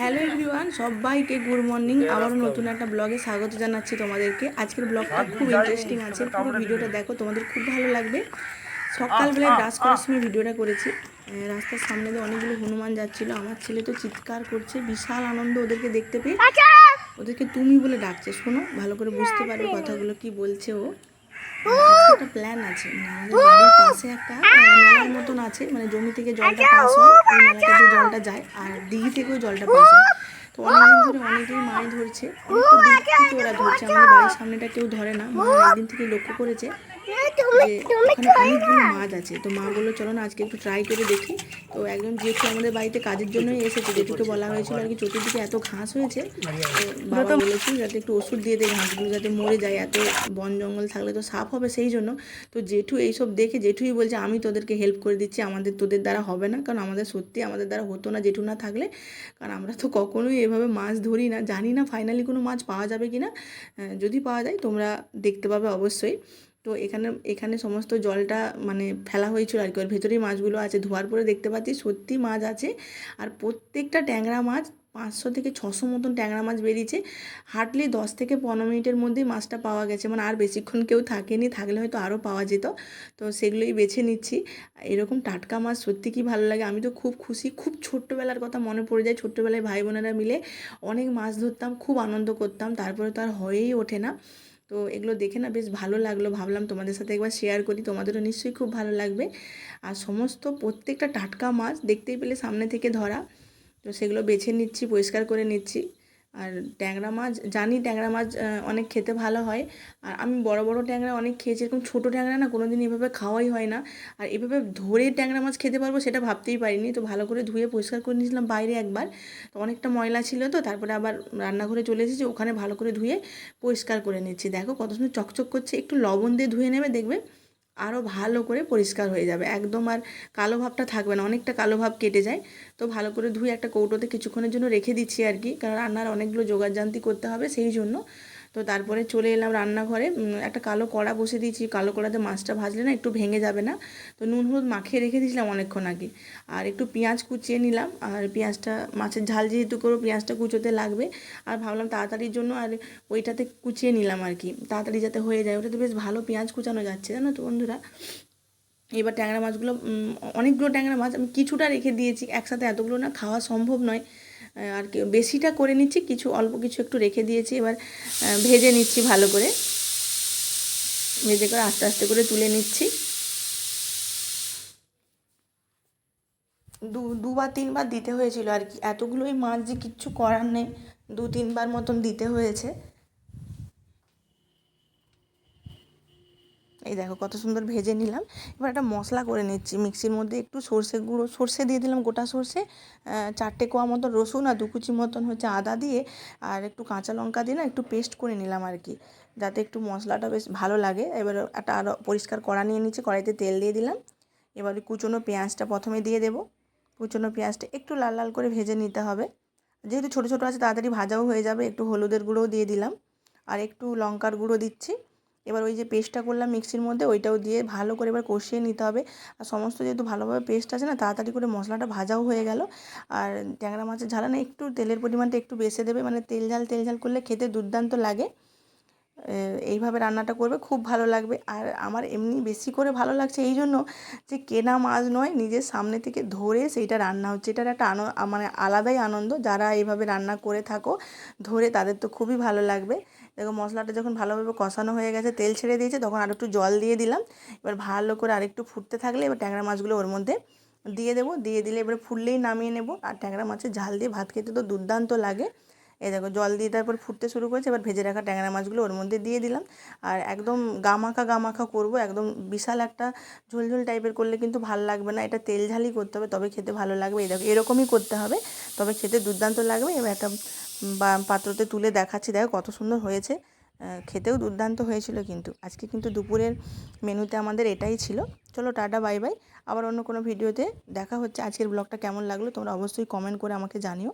Hello everyone সবাইকে good morning. আবারও নতুন একটা ব্লগে স্বাগত জানাচ্ছি তোমাদেরকে। আজকের ব্লগটা খুব ইন্টারেস্টিং আছে পুরো ভিডিওটা দেখো তোমাদের খুব ভালো লাগবে। সকালবেলায় ব্রাশ করার সময় ভিডিওটা করেছি। রাস্তার সামনে দিয়ে অনেকগুলো হনুমান যাচ্ছিল আমার ছেলে তো চিৎকার করছে বিশাল আনন্দ ওদেরকে দেখতে পেয়ে। ওদেরকে তুমি বলে ডাকছে শোনো ভালো করে বুঝতে পারবে কথাগুলো কি বলছে ও। একটা প্ল্যান আছে। মানে আমাদের বাড়ির পাশে একটা মেলার নালার মতন আছে। মানে জমি থেকে জলটা পাস হয় ওই নালাটা দিয়ে জলটা যায় আর দিঘি থেকেও জলটা পাস হয়। তো অনেকদিন ধরে অনেকেই মাছ ধরছে। অনেকটা দূর থেকে ওরা ধরছে। আমাদের বাড়ির সামনেটা কেউ ধরে না মা একদিন থেকে লক্ষ্য করেছে। মাছ আছে। তো মা বলল চলো না আজকে একটু ট্রাই করে দেখি। তো একজন যেহেতু আমাদের বাড়িতে কাজের জন্যই এসেছে যেটুকু বলা হয়েছিল আর কি চতুর্দিকে এত ঘাস হয়েছে তো বাবা বলেছি যাতে একটু ওষুধ দিয়ে দেয় ঘাসগুলো যাতে মরে যায় এত বন জঙ্গল থাকলে তো সাফ হবে সেই জন্য। তো জেঠু এইসব দেখে জেঠুই বলছে আমি তোদেরকে হেল্প করে দিচ্ছি আমাদের তোদের দ্বারা হবে না কারণ আমাদের সত্যি আমাদের দ্বারা হতো না জেঠু না থাকলে। কারণ আমরা তো কখনোই এভাবে মাছ ধরি না জানি না ফাইনালি কোনো মাছ পাওয়া যাবে কি না যদি পাওয়া যায় তোমরা দেখতে পাবে অবশ্যই। তো এখানে এখানে সমস্ত জলটা মানে ফেলা হয়েছিল আর কি। ওর ভেতরেই মাছগুলো আছে। ধোয়ার পরে দেখতে পাচ্ছি সত্যি মাছ আছে। আর প্রত্যেকটা ট্যাংরা মাছ পাঁচশো থেকে ছশো মতন ট্যাংরা মাছ বেরিয়েছে। হার্ডলি দশ থেকে পনেরো মিনিটের মধ্যেই মাছটা পাওয়া গেছে। মানে আর বেশিক্ষণ কেউ থাকেনি, থাকলে হয়তো আরও পাওয়া যেত। তো সেগুলোই বেছে নিচ্ছি। এরকম টাটকা মাছ সত্যি কি ভালো লাগে? আমি তো খুব খুশি। খুব ছোট্টবেলার কথা মনে পড়ে যায়। ছোট্টবেলায় ভাই বোনেরা মিলে অনেক মাছ ধরতাম, খুব আনন্দ করতাম। তারপরে তো আর হয়েই ওঠে না। তো এগুলো দেখে না বেশ ভালো লাগল। ভাবলাম তোমাদের সাথে একবার শেয়ার করি। তোমাদেরও নিশ্চয়ই খুব ভালো লাগবে। আর সমস্ত প্রত্যেকটা টাটকা মাছ দেখতেই পেলে সামনে থেকে ধরা। তো সেগুলো বেছে নিচ্ছি, পরিষ্কার করে নিচ্ছি। আর ট্যাংরা মাছ, জানি ট্যাংরা মাছ অনেক খেতে ভালো হয়। আর আমি বড় বড় ট্যাংরা অনেক খেয়েছি, এরকম ছোটো ট্যাংরা না কোনো দিন এভাবে খাওয়াই হয় না। আর এভাবে ধরে ট্যাংরা মাছ খেতে পারব সেটা ভাবতেই পারিনি। তো ভালো করে ধুয়ে পরিষ্কার করে নিয়েছিলাম বাইরে একবার। তো অনেকটা ময়লা ছিল তো, তারপরে আবার রান্নাঘরে চলে এসেছি, ওখানে ভালো করে ধুয়ে পরিষ্কার করে নিচ্ছি। দেখো কত সুন্দর চকচক করছে, একটু লবণ দিয়ে ধুয়ে নেবে দেখবে। আরও ভালো করে পরিষ্কার হয়ে যাবে। একদম আর কালো ভাবটা থাকবে না, অনেকটা কালো ভাব কেটে যায়। তো ভালো করে ধুয়ে একটা কৌটোতে কিছুক্ষণের জন্য রেখে দিচ্ছি আর কি, কারণ রান্নার অনেকগুলো যোগাযান্তি করতে হবে সেই জন্য। তো তারপরে চলে এলাম রান্নাঘরে। একটা কালো কড়া বসে দিয়েছি। কালো কড়াতে মাছটা ভাজলে না একটু ভেঙে যাবে না। তো নুন হলুদ মাখিয়ে রেখে দিয়েছিলাম অনেকক্ষণ আগে। আর একটু পেঁয়াজ কুচিয়ে নিলাম। আর পেঁয়াজটা, মাছের ঝাল যেহেতু করো পেঁয়াজটা কুচোতে লাগবে। আর ভাবলাম তাড়াতাড়ির জন্য আর ওইটাতে কুচিয়ে নিলাম আর কি। তাড়াতাড়ি যাতে হয়ে যায়। ওটাতে বেশ ভালো পেঁয়াজ কুচানো যাচ্ছে, জানো তো বন্ধুরা? এবার ট্যাংরা মাছগুলো অনেকগুলো ট্যাংরা মাছ আমি কিছুটা রেখে দিয়েছি। একসাথে এতগুলো না খাওয়া সম্ভব নয়। আর কি, বেশিটা করে নিচ্ছি, কিছু অল্প কিছু একটু রেখে দিয়েছি, এবার ভেজে নিচ্ছি ভালো করে। ভেজে করে আস্তে আস্তে করে তুলে নিচ্ছি। দু, দুবার, তিনবার দিতে হয়েছিল আর কি। এতগুলোই মাছ যে কিচ্ছু করার নেই, দু, তিনবার মতন দিতে হয়েছে। এই দেখো কত সুন্দর ভেজে নিলাম। এবার একটা মশলা করে নিচ্ছি। মিক্সির মধ্যে একটু সর্ষে গুঁড়ো, সর্ষে দিয়ে দিলাম গোটা সর্ষে চারটে কোয়া মতন রসুন আর দু কুচি মতন হচ্ছে আদা দিয়ে, আর একটু কাঁচা লঙ্কা দিয়ে না একটু পেস্ট করে নিলাম আর কি, যাতে একটু মশলাটা বেশ ভালো লাগে। এবার একটা আরও পরিষ্কার কড়া নিয়ে নিচ্ছি, কড়াইতে তেল দিয়ে দিলাম। এবারে কুচনো পেঁয়াজটা প্রথমে দিয়ে দেবো। কুচনো পেঁয়াজটা একটু লাল লাল করে ভেজে নিতে হবে। যেহেতু ছোটো ছোটো আছে, তাড়াতাড়ি ভাজাও হয়ে যাবে। একটু হলুদের গুঁড়োও দিয়ে দিলাম। আর একটু লঙ্কার গুঁড়ো দিচ্ছি। এবার ওই যে পেস্টটা করলাম মিক্সির মধ্যে, ওইটাও দিয়ে ভালো করে এবার কষিয়ে নিতে হবে। আর সমস্ত যেহেতু ভালোভাবে পেস্ট আছে না, তাড়াতাড়ি করে মশলাটা ভাজাও হয়ে গেল। আর ট্যাংরা মাছের ঝালা না, একটু তেলের পরিমাণটা একটু বেশি দেবে মানে তেল ঝাল তেল ঝাল করলে খেতে দুর্দান্ত লাগে। এইভাবে রান্নাটা করবে, খুব ভালো লাগবে। আর আমার এমনি বেশি করে ভালো লাগছে এই জন্য যে কেনা মাছ নয়, নিজের সামনে থেকে ধরে সেইটা রান্না হচ্ছে। এটার একটা আন মানে আলাদাই আনন্দ। যারা এইভাবে রান্না করে থাকো, ধরে তাদের তো খুবই ভালো লাগবে। দেখো মশলাটা যখন ভালোভাবে কষানো হয়ে গেছে, তেল ছেড়ে দিয়েছে, তখন আর একটু জল দিয়ে দিলাম। এবার ভালো করে আরেকটু ফুটতে থাকলে এবার ট্যাংরা মাছগুলো ওর মধ্যে দিয়ে দেবো। দিয়ে দিলে এবারে ফুললেই নামিয়ে নেব। আর ট্যাংরা মাছের ঝাল দিয়ে ভাত খেতে তো দুর্দান্ত লাগে। এই দেখো, জল দিয়ে তারপর ফুটতে শুরু করেছে, এবার ভেজে রাখা ট্যাংরা মাছগুলো ওর মধ্যে দিয়ে দিলাম। আর একদম গামাখা গামাখা করব, একদম বিশাল একটা ঝোলঝোল টাইপের করলে কিন্তু ভালো লাগবে না। এটা তেল ঝালই করতে হবে, তবে খেতে ভালো লাগবে। এই দেখো, এরকমই করতে হবে, তবে খেতে দুর্দান্ত লাগবে। এবার একটা পাত্রতে তুলে দেখাচ্ছি। দেখো, কত সুন্দর হয়েছে। খেতেও দুর্দান্ত হয়েছিল কিন্তু। আজকে কিন্তু দুপুরের মেনুতে আমাদের এটাই ছিল। চলো, টাটা, বাই বাই। আবার অন্য কোনো ভিডিওতে দেখা হচ্ছে। আজকের ব্লগটা কেমন লাগল তোমরা অবশ্যই কমেন্ট করে আমাকে জানিও।